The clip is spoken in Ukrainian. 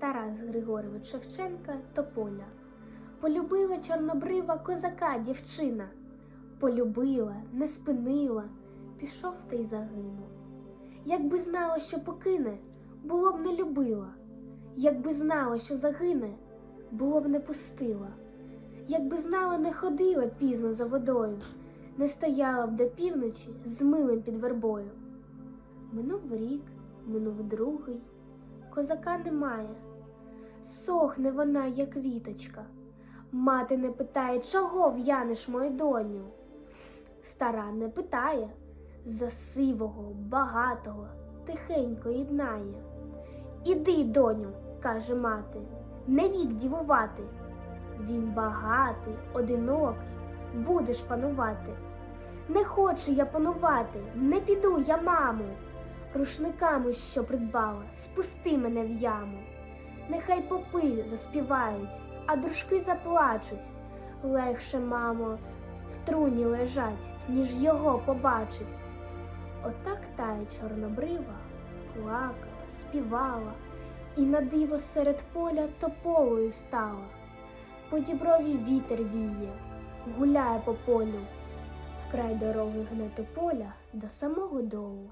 Тарас Григорович Шевченка Тополя. Полюбила чорнобрива козака дівчина. Полюбила, не спинила, пішов та й загинув. Якби знала, що покине, було б не любила. Якби знала, що загине, було б не пустила. Якби знала, не ходила пізно за водою, не стояла б до півночі з милим під вербою. Минув рік, минув другий, козака немає. Сохне вона, як квіточка. Мати не питає, чого в'янеш мою доню. Стара не питає, за сивого, багатого, тихенько єднає. Іди, доню, каже мати, не вік дівувати. Він багатий, одинокий, будеш панувати. Не хочу я панувати, не піду я, маму. Рушниками, що придбала, спусти мене в яму. Нехай попи заспівають, а дружки заплачуть. Легше, мамо, в труні лежать, ніж його побачить. Отак тая чорнобрива плакала, співала, і на диво серед поля тополою стала. По діброві вітер віє, гуляє по полю, вкрай дороги гне тополя до самого долу.